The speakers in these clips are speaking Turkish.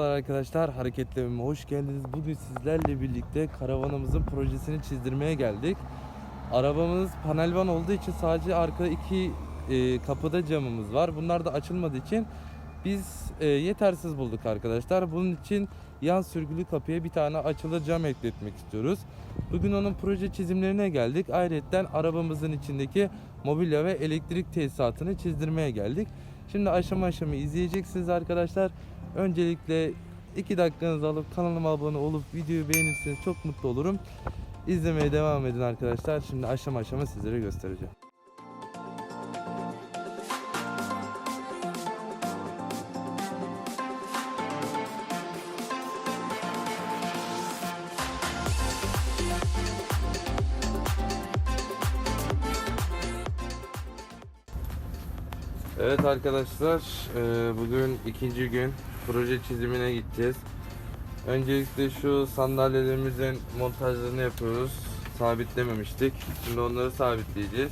Merhabalar arkadaşlar, Hareketli Evime hoş geldiniz. Bugün sizlerle birlikte karavanımızın projesini çizdirmeye geldik. Arabamız panel van olduğu için sadece arkada iki e, kapıda camımız var. Bunlar da açılmadığı için biz e, yetersiz bulduk arkadaşlar. Bunun için yan sürgülü kapıya bir tane açılı cam ekletmek istiyoruz. Bugün onun proje çizimlerine geldik. Ayrıca arabamızın içindeki mobilya ve elektrik tesisatını çizdirmeye geldik. Şimdi aşama aşama izleyeceksiniz arkadaşlar. Öncelikle 2 dakikanızı alıp kanalıma abone olup videoyu beğenirseniz çok mutlu olurum. İzlemeye devam edin arkadaşlar. Şimdi aşama aşama sizlere göstereceğim. Evet arkadaşlar, eee, bugün ikinci gün proje çizimine gideceğiz. Öncelikle şu sandalyelerimizin montajlarını yapıyoruz. Sabitlememiştik. Şimdi onları sabitleyeceğiz.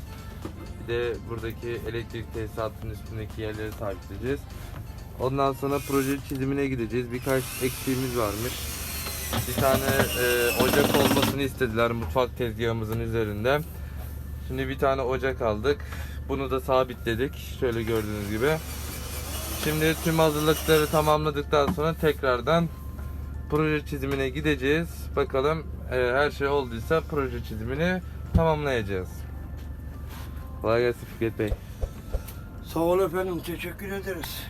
Bir de buradaki elektrik tesisatının üstündeki yerleri sabitleyeceğiz. Ondan sonra proje çizimine gideceğiz. Birkaç eksiğimiz varmış. Bir tane eee, ocak olmasını istediler mutfak tezgahımızın üzerinde. Şimdi bir tane ocak aldık. Bunu da sabitledik. Şöyle gördüğünüz gibi. Şimdi tüm hazırlıkları tamamladıktan sonra tekrardan proje çizimine gideceğiz. Bakalım e, her şey olduysa proje çizimini tamamlayacağız. Kolay gelsin Fikret Bey. Sağ ol efendim, teşekkür ederiz.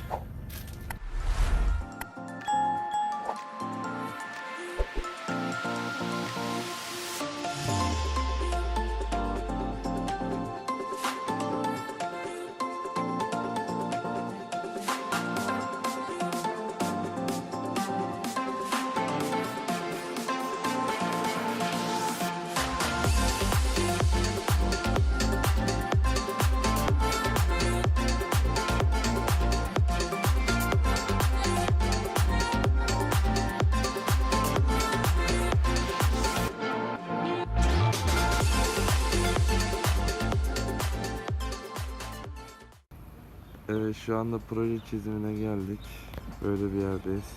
Evet şu anda proje çizimine geldik. Böyle bir yerdeyiz.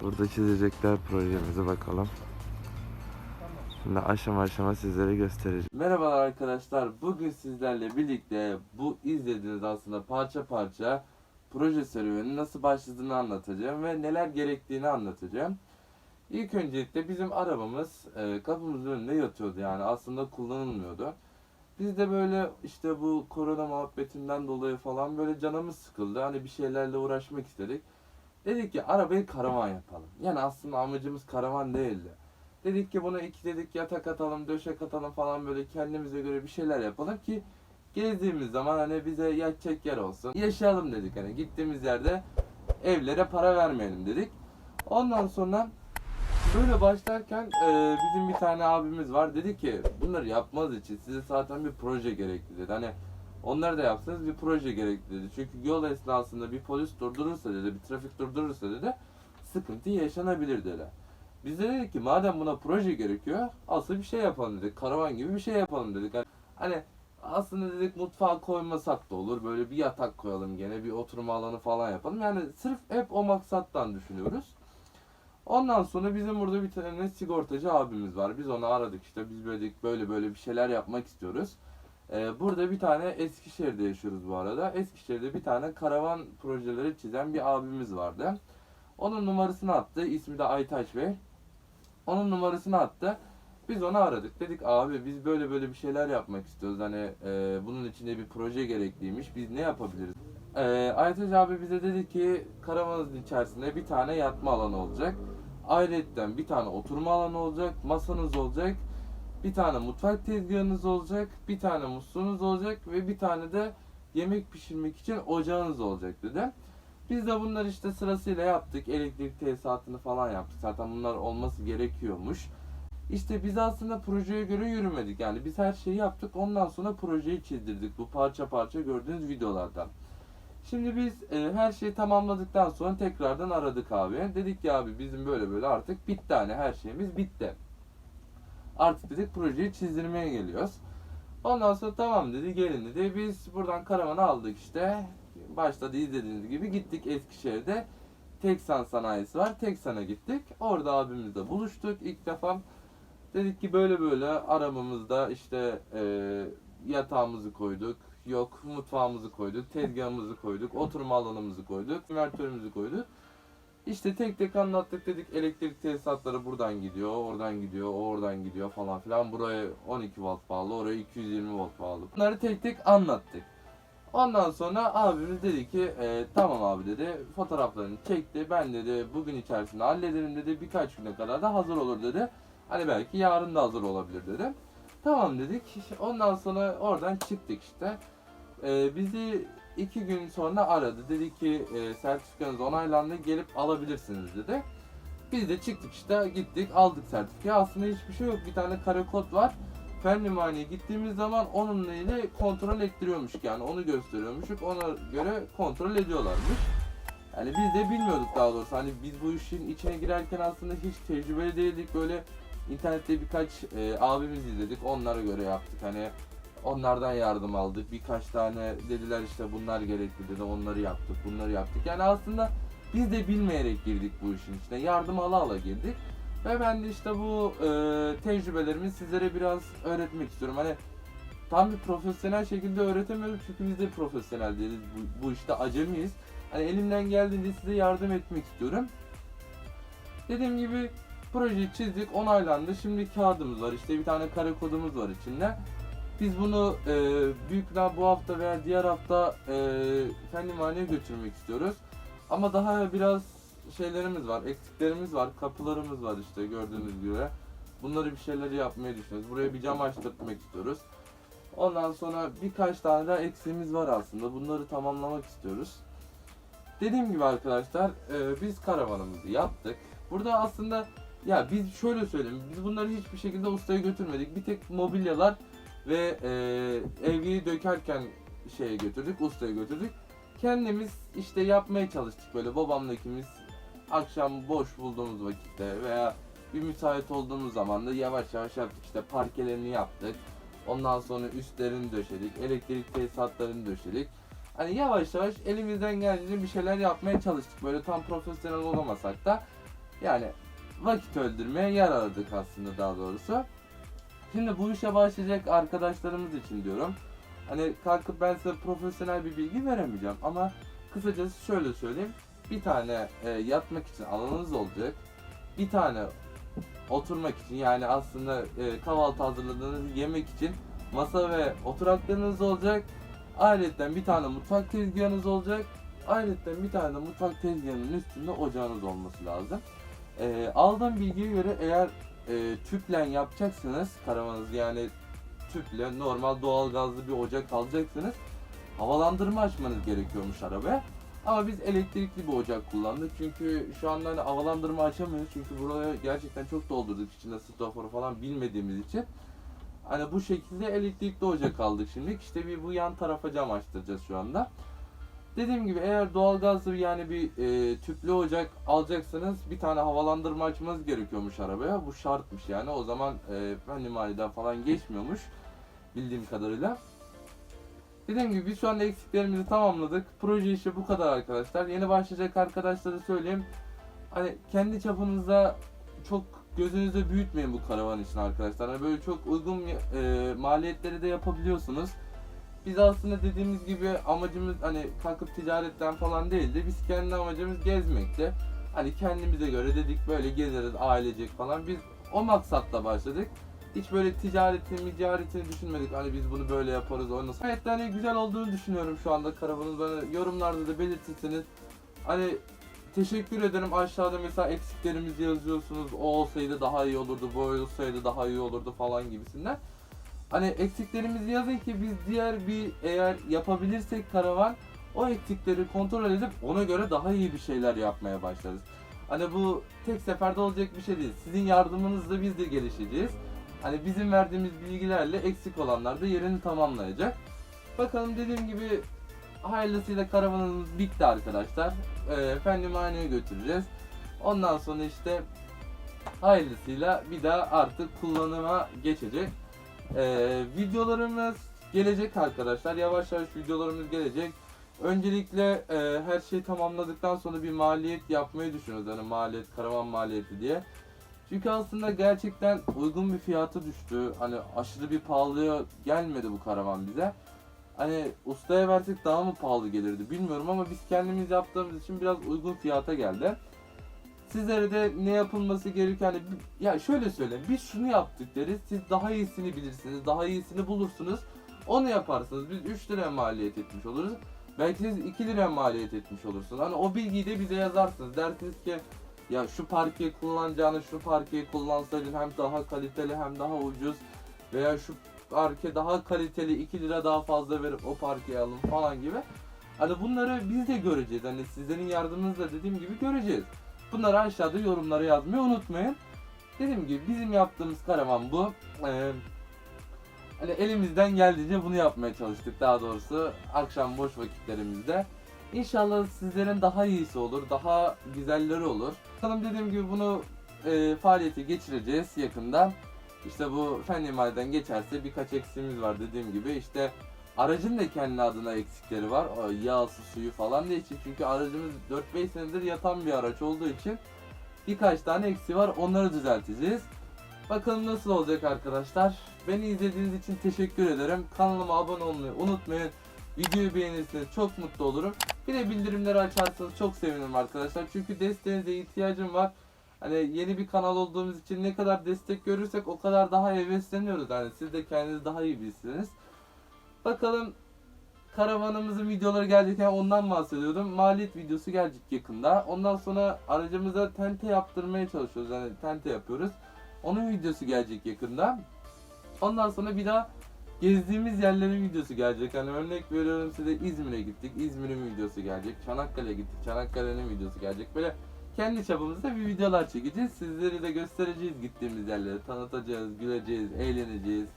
Burada çizecekler projemizi bakalım. Şimdi aşama aşama sizlere göstereceğim. Merhabalar arkadaşlar. Bugün sizlerle birlikte bu izlediğiniz aslında parça parça proje serüvenin nasıl başladığını anlatacağım ve neler gerektiğini anlatacağım. İlk öncelikle bizim arabamız e, kapımızın önünde yatıyordu yani aslında kullanılmıyordu. Biz de böyle işte bu korona muhabbetinden dolayı falan böyle canımız sıkıldı. Hani bir şeylerle uğraşmak istedik. Dedik ki arabayı karavan yapalım. Yani aslında amacımız karavan değildi. Dedik ki buna iki dedik yatak atalım, döşek atalım falan böyle kendimize göre bir şeyler yapalım ki gezdiğimiz zaman hani bize yatacak yer olsun. Yaşayalım dedik hani gittiğimiz yerde evlere para vermeyelim dedik. Ondan sonra Böyle başlarken e, bizim bir tane abimiz var dedi ki bunları yapmaz için size zaten bir proje gerekli dedi. Hani onları da yapsanız bir proje gerekli dedi. Çünkü yol esnasında bir polis durdurursa dedi, bir trafik durdurursa dedi sıkıntı yaşanabilir dedi. Biz de dedik ki madem buna proje gerekiyor asıl bir şey yapalım dedik. Karavan gibi bir şey yapalım dedik. Hani, hani aslında dedik mutfağa koymasak da olur. Böyle bir yatak koyalım gene bir oturma alanı falan yapalım. Yani sırf hep o maksattan düşünüyoruz. Ondan sonra bizim burada bir tane sigortacı abimiz var. Biz onu aradık işte biz böyle böyle böyle bir şeyler yapmak istiyoruz. Ee, burada bir tane Eskişehir'de yaşıyoruz bu arada. Eskişehir'de bir tane karavan projeleri çizen bir abimiz vardı. Onun numarasını attı. İsmi de Aytaç Bey. Onun numarasını attı. Biz onu aradık. Dedik abi biz böyle böyle bir şeyler yapmak istiyoruz. Hani e, bunun içinde bir proje gerekliymiş. Biz ne yapabiliriz? E, Aytaç abi bize dedi ki karavanınızın içerisinde bir tane yatma alanı olacak. Ayrıca bir tane oturma alanı olacak. Masanız olacak. Bir tane mutfak tezgahınız olacak. Bir tane musluğunuz olacak. Ve bir tane de yemek pişirmek için ocağınız olacak dedi. Biz de bunları işte sırasıyla yaptık. Elektrik tesisatını falan yaptık. Zaten bunlar olması gerekiyormuş. İşte biz aslında projeye göre yürümedik. Yani biz her şeyi yaptık. Ondan sonra projeyi çizdirdik. Bu parça parça gördüğünüz videolardan. Şimdi biz e, her şeyi tamamladıktan sonra tekrardan aradık abi. Dedik ki abi bizim böyle böyle artık bitti hani her şeyimiz bitti. Artık dedik projeyi çizdirmeye geliyoruz. Ondan sonra tamam dedi gelin dedi. Biz buradan karavanı aldık işte. Başta da izlediğiniz gibi gittik Eskişehir'de. Teksan sanayisi var. Teksan'a gittik. Orada abimizle buluştuk ilk defa. Dedik ki böyle böyle arabamızda işte e, yatağımızı koyduk. Yok mutfağımızı koyduk. Tezgahımızı koyduk. Oturma alanımızı koyduk. Invertörümüzü koyduk. İşte tek tek anlattık dedik elektrik tesisatları buradan gidiyor, oradan gidiyor, oradan gidiyor falan filan. Buraya 12 volt bağlı, oraya 220 volt bağlı. Bunları tek tek anlattık. Ondan sonra abimiz dedi ki "E, tamam abi dedi fotoğraflarını çekti. Ben dedi bugün içerisinde hallederim dedi. Birkaç güne kadar da hazır olur dedi. Hani belki yarın da hazır olabilir dedi. Tamam dedik. Ondan sonra oradan çıktık işte. E, bizi iki gün sonra aradı. Dedi ki e, sertifikanız onaylandı gelip alabilirsiniz dedi. Biz de çıktık işte gittik aldık sertifikayı. Aslında hiçbir şey yok. Bir tane kare kod var. Fen limaneye gittiğimiz zaman onunla ile kontrol ettiriyormuş yani onu gösteriyormuşuk ona göre kontrol ediyorlarmış. Yani biz de bilmiyorduk daha doğrusu hani biz bu işin içine girerken aslında hiç tecrübeli değildik böyle internette birkaç e, abimiz izledik onlara göre yaptık hani onlardan yardım aldık birkaç tane dediler işte bunlar gerekli dedi onları yaptık bunları yaptık yani aslında biz de bilmeyerek girdik bu işin içine yardım ala ala girdik. Ve ben de işte bu e, tecrübelerimi sizlere biraz öğretmek istiyorum. Hani tam bir profesyonel şekilde öğretemiyorum çünkü biz de profesyonel değiliz. Bu, bu işte acemiyiz. Hani elimden geldiğince size yardım etmek istiyorum. Dediğim gibi projeyi çizdik, onaylandı. Şimdi kağıdımız var. İşte bir tane kare kodumuz var içinde. Biz bunu e, büyük ihtimal bu hafta veya diğer hafta e, fen limaneye götürmek istiyoruz. Ama daha biraz şeylerimiz var, eksiklerimiz var, kapılarımız var işte gördüğünüz gibi. Bunları bir şeyleri yapmayı düşünüyoruz. Buraya bir cam açtırtmak istiyoruz. Ondan sonra birkaç tane daha eksiğimiz var aslında. Bunları tamamlamak istiyoruz. Dediğim gibi arkadaşlar, e, biz karavanımızı yaptık. Burada aslında ya biz şöyle söyleyeyim, biz bunları hiçbir şekilde ustaya götürmedik. Bir tek mobilyalar ve e, evyeyi dökerken şeye götürdük, ustaya götürdük. Kendimiz işte yapmaya çalıştık böyle babamla ikimiz akşam boş bulduğumuz vakitte veya bir müsait olduğumuz zaman da yavaş yavaş yaptık işte parkelerini yaptık. Ondan sonra üstlerini döşedik, elektrik tesisatlarını döşedik. Hani yavaş yavaş elimizden geldiğince bir şeyler yapmaya çalıştık. Böyle tam profesyonel olamasak da yani vakit öldürmeye yer aradık aslında daha doğrusu. Şimdi bu işe başlayacak arkadaşlarımız için diyorum. Hani kalkıp ben size profesyonel bir bilgi veremeyeceğim ama kısacası şöyle söyleyeyim. Bir tane e, yatmak için alanınız olacak. Bir tane oturmak için yani aslında e, kahvaltı hazırladığınız yemek için masa ve oturaklarınız olacak. Ayrıca bir tane mutfak tezgahınız olacak. Ayrıca bir tane mutfak tezgahının üstünde ocağınız olması lazım. E, aldığım bilgiye göre eğer e, tüple yapacaksınız karavanınızı yani tüple normal doğal gazlı bir ocak alacaksınız. Havalandırma açmanız gerekiyormuş arabaya. Ama biz elektrikli bir ocak kullandık çünkü şu anda hani havalandırma açamıyoruz çünkü buraya gerçekten çok doldurduk içinde stoforu falan bilmediğimiz için. Hani bu şekilde elektrikli ocak aldık şimdi. İşte bir bu yan tarafa cam açtıracağız şu anda. Dediğim gibi eğer doğalgazlı yani bir e, tüplü ocak alacaksanız bir tane havalandırma açmanız gerekiyormuş arabaya. Bu şartmış yani. O zaman e, fen limaniden falan geçmiyormuş bildiğim kadarıyla. Dediğim gibi biz şu anda eksiklerimizi tamamladık. Proje işi bu kadar arkadaşlar. Yeni başlayacak arkadaşlara söyleyeyim. Hani kendi çapınızda çok gözünüzde büyütmeyin bu karavan için arkadaşlar. Hani böyle çok uygun e, maliyetleri de yapabiliyorsunuz. Biz aslında dediğimiz gibi amacımız hani kalkıp ticaretten falan değildi. Biz kendi amacımız gezmekti. Hani kendimize göre dedik böyle gezeriz ailecek falan. Biz o maksatla başladık. Hiç böyle ticaretini, ticaretini düşünmedik. Hani biz bunu böyle yaparız, o nasıl. Hani güzel olduğunu düşünüyorum şu anda karavanın. Bana yorumlarda da belirtirseniz. Hani teşekkür ederim. Aşağıda mesela eksiklerimizi yazıyorsunuz. O olsaydı daha iyi olurdu, bu olsaydı daha iyi olurdu falan gibisinden. Hani eksiklerimizi yazın ki biz diğer bir eğer yapabilirsek karavan o eksikleri kontrol edip ona göre daha iyi bir şeyler yapmaya başlarız. Hani bu tek seferde olacak bir şey değil. Sizin yardımınızla biz de gelişeceğiz. Hani bizim verdiğimiz bilgilerle eksik olanlar da yerini tamamlayacak. Bakalım dediğim gibi hayırlısıyla karavanımız bitti arkadaşlar. Ee, fen limaneye götüreceğiz. Ondan sonra işte hayırlısıyla bir daha artık kullanıma geçecek. Ee, videolarımız gelecek arkadaşlar. Yavaş yavaş videolarımız gelecek. Öncelikle e, her şeyi tamamladıktan sonra bir maliyet yapmayı düşünüyoruz. Hani maliyet, karavan maliyeti diye. Çünkü aslında gerçekten uygun bir fiyatı düştü. Hani aşırı bir pahalıya gelmedi bu karavan bize. Hani ustaya versek daha mı pahalı gelirdi bilmiyorum ama biz kendimiz yaptığımız için biraz uygun fiyata geldi. Sizlere de ne yapılması gerekiyor hani ya şöyle söyleyeyim biz şunu yaptık deriz siz daha iyisini bilirsiniz daha iyisini bulursunuz onu yaparsınız biz 3 lira maliyet etmiş oluruz belki siz 2 lira maliyet etmiş olursunuz hani o bilgiyi de bize yazarsınız dersiniz ki ya şu parkeyi kullanacağını şu parkeyi kullansaydın hem daha kaliteli hem daha ucuz veya şu parke daha kaliteli 2 lira daha fazla verip o parkeyi alın falan gibi. Hani bunları biz de göreceğiz. Hani sizlerin yardımınızla dediğim gibi göreceğiz. Bunları aşağıda yorumlara yazmayı unutmayın. Dediğim gibi bizim yaptığımız karavan bu. Ee, hani elimizden geldiğince bunu yapmaya çalıştık daha doğrusu akşam boş vakitlerimizde. İnşallah sizlerin daha iyisi olur, daha güzelleri olur. Bakalım dediğim gibi bunu e, faaliyete geçireceğiz yakında. İşte bu fen imalden geçerse birkaç eksiğimiz var dediğim gibi. İşte aracın da kendi adına eksikleri var. O yağsı, suyu falan değişik. Çünkü aracımız 4-5 senedir yatan bir araç olduğu için birkaç tane eksiği var. Onları düzelteceğiz. Bakalım nasıl olacak arkadaşlar. Beni izlediğiniz için teşekkür ederim. Kanalıma abone olmayı unutmayın. Videoyu beğenirseniz çok mutlu olurum. Bir de bildirimleri açarsanız çok sevinirim arkadaşlar. Çünkü desteğinize ihtiyacım var. Hani yeni bir kanal olduğumuz için ne kadar destek görürsek o kadar daha hevesleniyoruz. Hani siz de kendinizi daha iyi bilirsiniz. Bakalım karavanımızın videoları gelirken ondan bahsediyordum. Maliyet videosu gelecek yakında. Ondan sonra aracımıza tente yaptırmaya çalışıyoruz. Yani tente yapıyoruz. Onun videosu gelecek yakında. Ondan sonra bir daha gezdiğimiz yerlerin videosu gelecek. Hani örnek veriyorum size İzmir'e gittik. İzmir'in videosu gelecek. Çanakkale'ye gittik. Çanakkale'nin videosu gelecek. Böyle kendi çapımızda bir videolar çekeceğiz. Sizleri de göstereceğiz gittiğimiz yerleri. Tanıtacağız, güleceğiz, eğleneceğiz.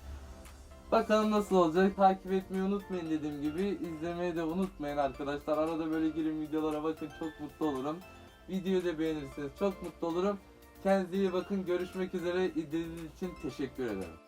Bakalım nasıl olacak. Takip etmeyi unutmayın dediğim gibi. izlemeyi de unutmayın arkadaşlar. Arada böyle girin videolara bakın çok mutlu olurum. Videoyu da beğenirseniz çok mutlu olurum. Kendinize iyi bakın. Görüşmek üzere. İzlediğiniz için teşekkür ederim.